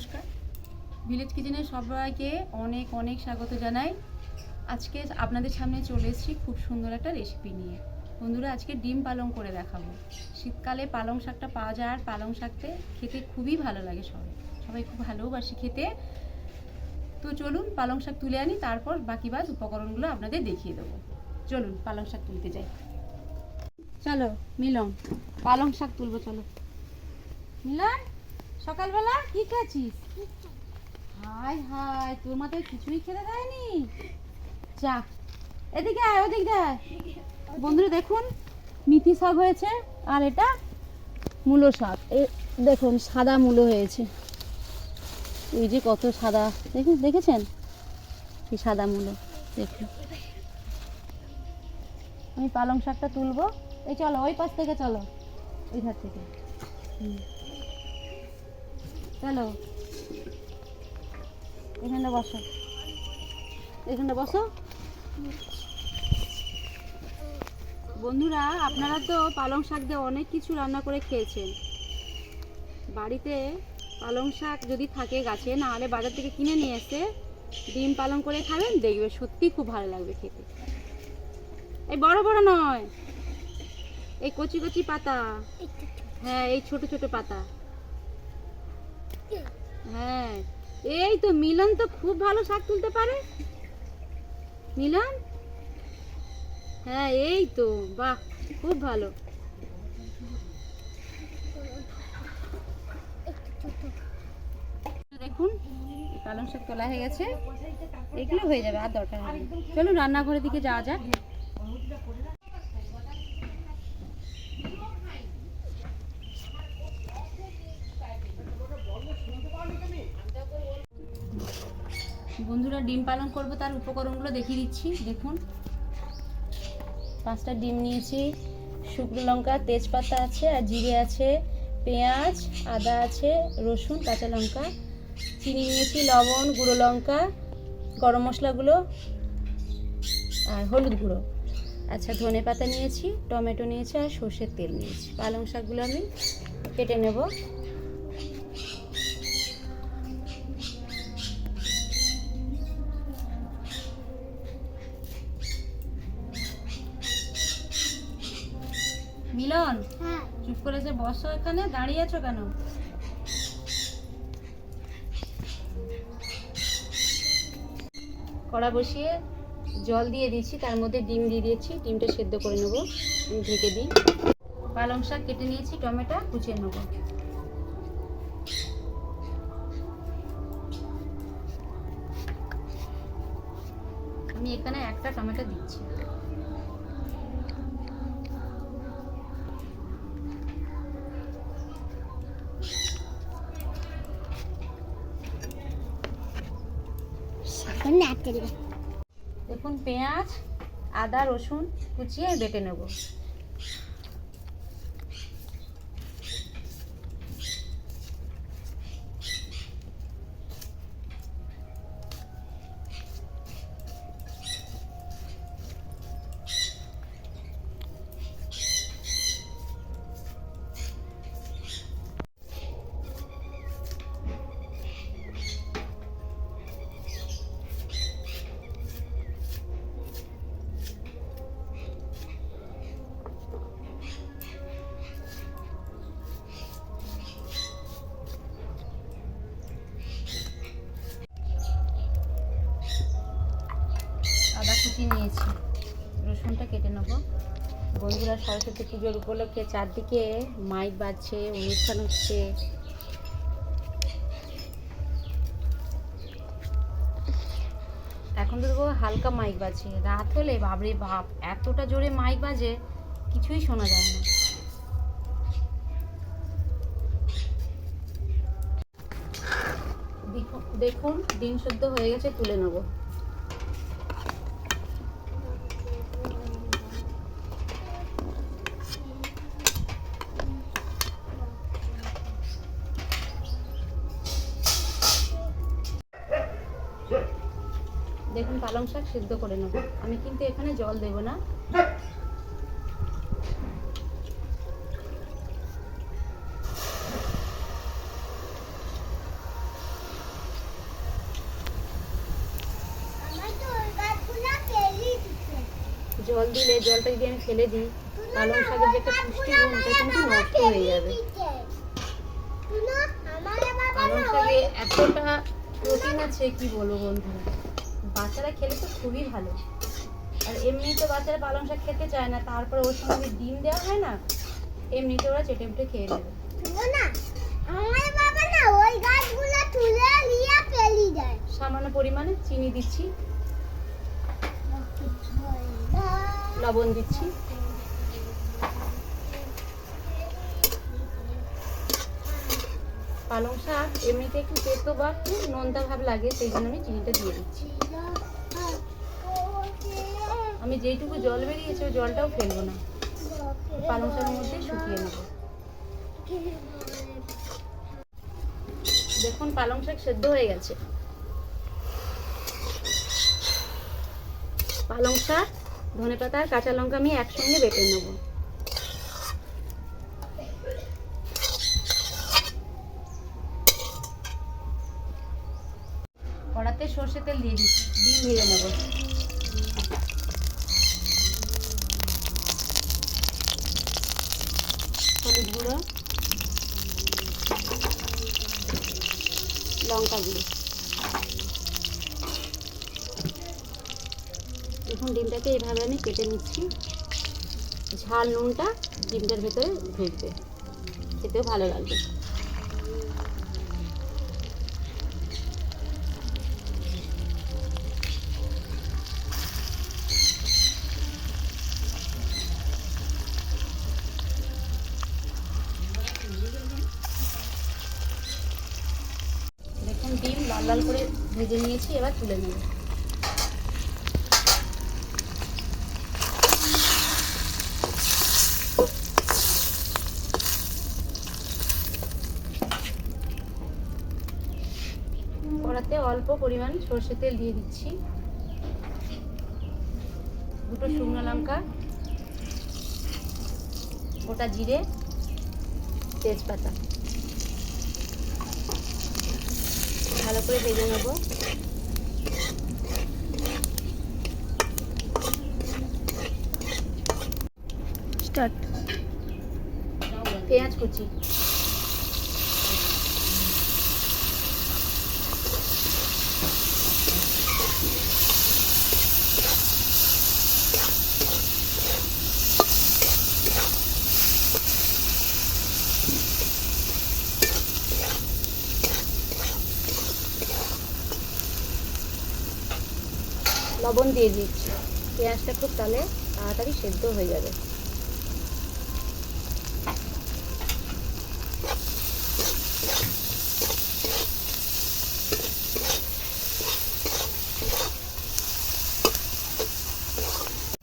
নমস্কার। ভিলেজ কিচেনের সবাইকে অনেক অনেক স্বাগত জানাই। আজকে আপনাদের সামনে চলে এসেছি খুব সুন্দর একটা রেসিপি নিয়ে। বন্ধুরা, আজকে ডিম পালং করে দেখাবো। শীতকালে পালং শাকটা পাওয়া যায় আর পালং শাকতে খেতে খুবই ভালো লাগে সবাই। সবাই খুব ভালোবাসি খেতে। তো চলুন পালং শাক তুলে আনি, তারপর বাকি বাদ উপকরণগুলো আপনাদের দেখিয়ে দেবো। চলুন পালং শাক তুলতে যাই। চলো, মিলন, পালং শাক তুলবো, চলো। মিলন? সকালবেলা কি খাচ্ছিস? হাই হাই, তোর মাথায় কিছুই খেতে দেয়নি? যা এদিকে আয়, ওদিকে আয় বন্ধুরা, দেখুন, মিথি শাক হয়েছে আর এটা মূলো শাক। এ, দেখুন, সাদা মূলো হয়েছে। এই যে কত সাদা, দেখুন, দেখেছেন? এই সাদা মূলো, দেখুন। আমি পালং শাকটা তুলবো। এই চলো, ওই পাশ থেকে চলো, ওই ধার থেকে। হুম। চলো। এখানে বসো। এখানে বসো। বন্ধুরা আপনারা তো পালং শাক দিয়ে অনেক কিছু রান্না করে খেয়েছেন। বাড়িতে পালং শাক যদি থাকে গাছে না হলে বাজার থেকে কিনে নিয়ে এসে ডিম পালং করে খাবেন দেখবে সত্যি খুব ভালো লাগবে খেতে। এই বড় বড় নয়। এই কচি কচি পাতা। হ্যাঁ এই ছোট ছোট পাতা। হ্যাঁ এই তো মিলন তো খুব ভালো শাক তুলতে পারে। মিলন? হ্যাঁ এই তো, বাহ, খুব ভালো। দেখুন, পালং শাক তোলা হয়ে গেছে। এগুলো হয়ে যাবে, আর দরকার চলুন, রান্নাঘরের দিকে যাওয়া যাক। বন্ধুরা ডিম পালন করব, তার উপকরণগুলো দেখিয়ে দিচ্ছি, দেখুন। পাঁচটা ডিম নিয়েছি, শুকনো লঙ্কা, তেজপাতা আছে আর জিরে আছে, পেঁয়াজ, আদা আছে, রসুন, কাঁচা লঙ্কা। চিনি নিয়েছি, লবণ, গুঁড়ো লঙ্কা, গরম মশলাগুলো আর হলুদ গুঁড়ো। আচ্ছা ধনে পাতা নিয়েছি, টমেটো নিয়েছি আর সর্ষের তেল নিয়েছি। পালং শাকগুলো আমি কেটে নেব। বসো এখানে, দাঁড়িয়ে আছো কেন? কড়া বসিয়ে জল দিয়ে দিয়েছি, তার মধ্যে ডিম দিয়ে দিয়েছি, ডিমটা সেদ্ধ করে নেব ঢেকে দিই। পালং শাক কেটে নিয়েছি, টমেটো কুচিয়ে নেব। আমি এখানে একটা টমেটো দিচ্ছি এখন নাচতে দিবে দেখুন পেঁয়াজ আদা রসুন কুচিয়ে বেটে নেব। আদা কুচি নিয়েছি। রসুনটা কেটে নেব। বন্ধুরা সরস্বতী পুজোর উপলক্ষে চারদিকে মাইক বাজছে, অনুষ্ঠান হচ্ছে। এখন তো দেখব হালকা মাইক বাজছে। রাত হলে বাবরে বাপ, এতটা জোরে মাইক বাজে, কিছুই শোনা যায় না। দেখুন- ডিম শুদ্ধ হয়ে গেছে, তুলে নেব। সেদ্ধ করে নেব। আমি কিন্তু এখানে জল দেব না। জল দিলে জলটা যদি আমি ফেলে দিই পালং শাকের যে একটা পুষ্টিগুণ সেটা কিন্তু নষ্ট হয়ে যাবে। পালং শাকে এতটা প্রোটিন আছে কি বলব বন্ধু বাচ্চারা খেলে তো খুবই ভালো। আর এমনিতে বাচ্চারা পালং শাক খেতে চায় না তারপর ওর সঙ্গে ডিম দেওয়া হয় না এমনিতে ওরা চেটে উঠে খেয়ে নেবে। আমার বাবা না ওই গাছগুলো তুলে নিয়ে ফেলি দেয়। সামান্য পরিমাণে চিনি দিচ্ছি লবণ দিচ্ছি। পালং শাক এমনিতে একটু তেতো বা একটু নোনতা ভাব লাগে সেই জন্য আমি চিনিটা দিয়ে দিচ্ছি। আমি যেইটুকু জল বেরিয়েছে, ওই জলটাও ফেলব না। পালং শাকের মধ্যে শুকিয়ে নেব। দেখুন পালং শাক সেদ্ধ হয়ে গেছে। পালং শাক ধনে পাতা আর কাঁচা লঙ্কা আমি একসঙ্গে বেটে নেব। কড়াতে সর্ষে তেল দিয়ে দিচ্ছি, ডিম ভেজে নেব। লঙ্কা গুঁড়ো। এখন ডিমটাকে এইভাবে আমি কেটে নিচ্ছি। ঝাল নুনটা ডিমটার ভেতরে ঢুকবে। খেতেও ভালো লাগবে। লাল করে ভেজে নিয়েছি, এবার তুলে নেব। কড়াতে অল্প পরিমাণ সর্ষে তেল দিয়ে দিচ্ছি। দুটো শুকনো লঙ্কা, গোটা জিরে, তেজপাতা। ভালো করে ভেজে নেব। স্টার্ট। পেঁয়াজ কুচি। লবণ দিয়ে দিচ্ছি। পেঁয়াজটা খুব তাহলে তাড়াতাড়ি সেদ্ধ হয়ে যাবে।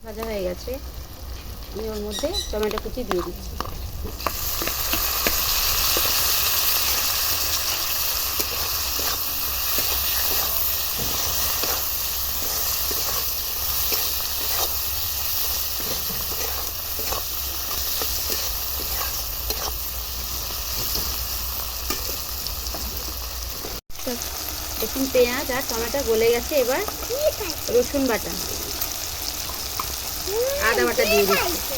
ভাজা হয়ে গেছে। আমি ওর মধ্যে টমেটো কুচি দিয়ে দিচ্ছি দেখুন পেঁয়াজ আর টমেটো গলে গেছে, এবার রসুন বাটা। আদা বাটা দিয়ে দিচ্ছি।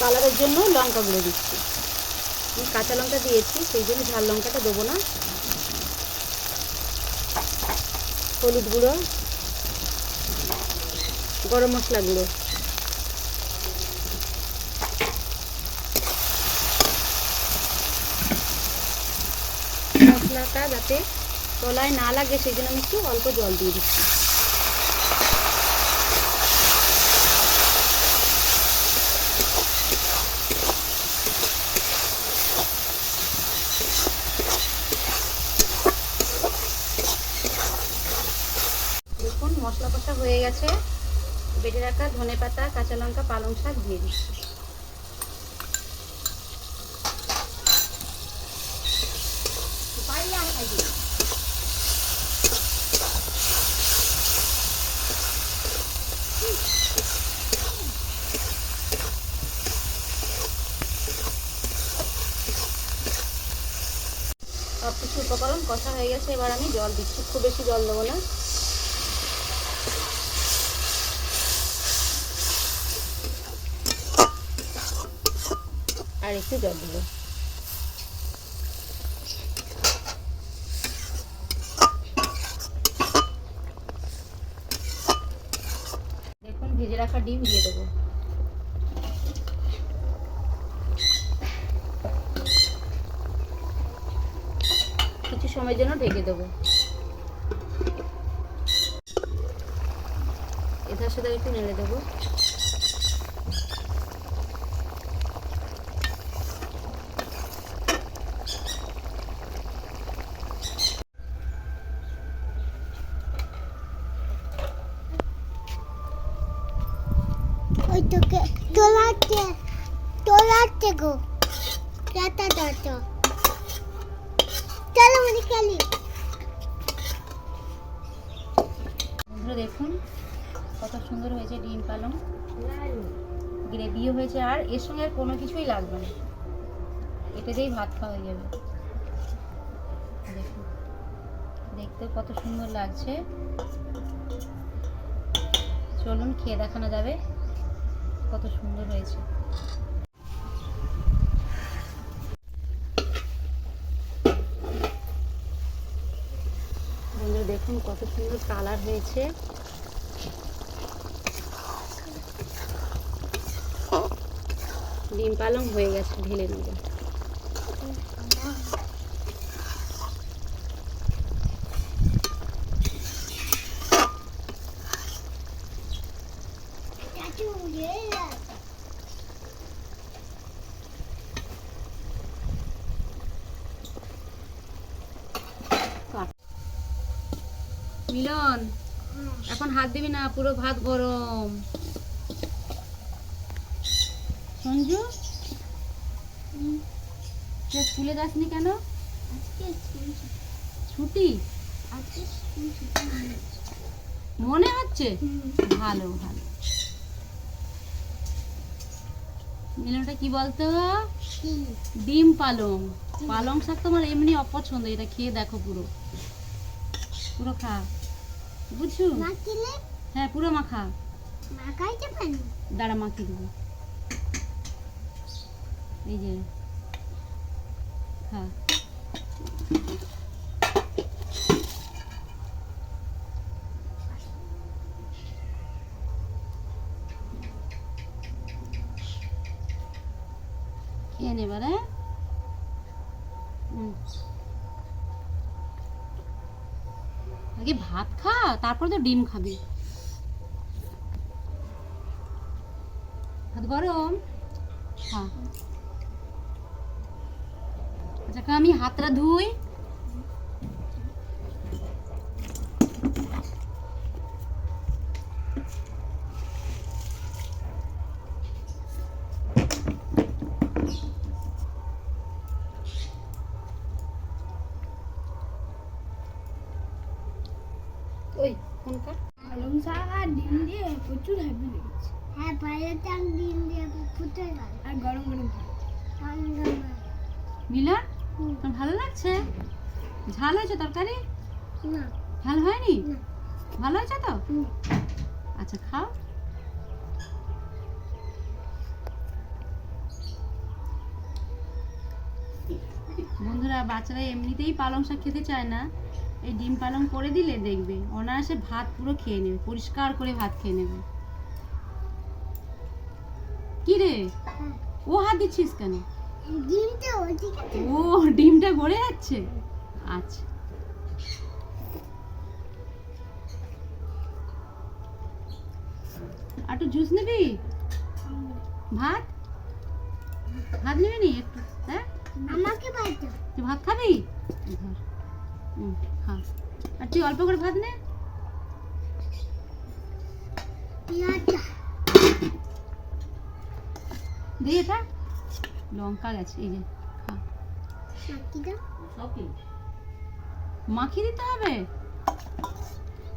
কালারের জন্য লঙ্কা গুঁড়ো দিচ্ছি। আমি কাঁচা লঙ্কা দিয়েছি, সেই জন্য ঝাল লঙ্কাটা দেবো না। হলুদ গুঁড়ো। গরম মশলা গুঁড়ো। মশলাটা যাতে তলায় না লাগে, সেই জন্য আমি একটু অল্প জল দিয়ে দিচ্ছি। ডাটা ধনে পাতা, কাঁচা লঙ্কা, পালং শাক দিয়ে দিচ্ছি সব কিছু উপকরণ কষা হয়ে গেছে, এবার আমি জল দিচ্ছি। খুব বেশি জল দেবো না। আর একটু জল দেবো। দেখুন, ভেজে রাখা ডিম দিয়ে দেবো। কিছু সময়ের জন্য ঢেকে দেবো। এটার সাথে একটু নেড়ে দেবো। ডিম পালং। গ্রেভিও হয়েছে, আর এর সঙ্গে আর কোনো কিছুই লাগবে না। এটা দিয়েই ভাত খাওয়া হয়ে যাবে। দেখুন, দেখতে কত সুন্দর লাগছে। চলুন, খেয়ে দেখানো যাবে কত সুন্দর হয়েছে। দেখুন কত সুন্দর কালার হয়েছে। ডিম পালং হয়ে গেছে ঢেলে নেব। মিলন এখন হাত দিবি না পুরো ভাত গরম। সঞ্জু? তুই স্কুলে যাসনি কেন? আজকে স্কুল ছুটি। আজকে স্কুল ছুটি মনে হচ্ছে। ভালো ভালো। মিলনটা কি বলতো? ডিম। পালং। পালং শাক তোমার এমনি অপছন্দ এটা খেয়ে দেখো পুরো। পুরো খা। বুঝছ? হ্যাঁ পুরো মাখা। মাখাইতে পারি? দাঁড়া মাখিয়ে দেবো। এই যে। নে এবারে আগে ভাত খা তারপর তো ডিম খাবি। ভাত গরম? হ্যাঁ। আচ্ছা আমি হাতটা ধুই। ওই ফোন পালং শাক আর ডিম দিয়ে প্রচুর হ্যাপি লেগেছে। হ্যাঁ পায়ের টাং ডিম দিয়ে ফুটে গেল। আর গরম গরম মিলন? ভালো লাগছে? ঝাল হয়েছে তরকারি? না। ঝাল হয়নি? ভালো হয়েছে তো? আচ্ছা খাও। বন্ধুরা বাচ্চারা এমনিতেই পালং শাক খেতে চায় না। এই ডিম পালং করে দিলে দেখবে অনায়াসে ভাত পুরো খেয়ে নেবে পরিষ্কার করে ভাত খেয়ে নেবে। কি রে? হ্যাঁ। ও হাত দিচ্ছিস কেন? ও ডিমটা গড়ে যাচ্ছে? আচ্ছা। আর একটু জুস নিবি? ভাত? ভাত নিবি নি একটু? হ্যাঁ? আমাকে বাড়িতে তুই ভাত খাবি? হুম খা। আর তুই অল্প করে ভাত নে। পেঁয়াজটা। দে এটা। লঙ্কা গেছে এই যে মাখিয়ে দিতে হবে?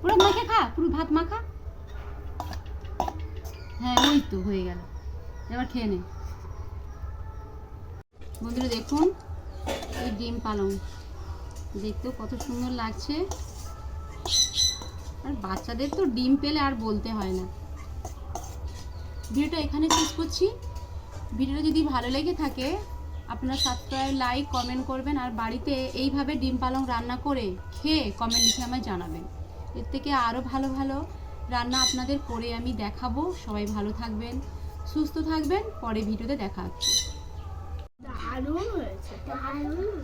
পুরো মাখে খা পুরো ভাত মাখা। হ্যাঁ ওই তো হয়ে গেল। এবার খেয়ে নে। বন্ধুরা দেখুন এই ডিম পালং। দেখতেও কত সুন্দর লাগছে। আর বাচ্চাদের তো ডিম পেলে আর বলতে হয় না। ভিডিওটা এখানে শেষ করছি। ভিডিওটা যদি ভালো লেগে থাকে, আপনারা সাবস্ক্রাইব লাইক কমেন্ট করবেন আর বাড়িতে এইভাবে ডিম পালং রান্না করে খেয়ে কমেন্ট লিখে আমায় জানাবেন। এর থেকে আরও ভালো ভালো রান্না আপনাদের করে আমি দেখাবো। সবাই ভালো থাকবেন, সুস্থ থাকবেন। পরে ভিডিওতে দেখা হচ্ছে। দারুণ হয়েছে দারুণ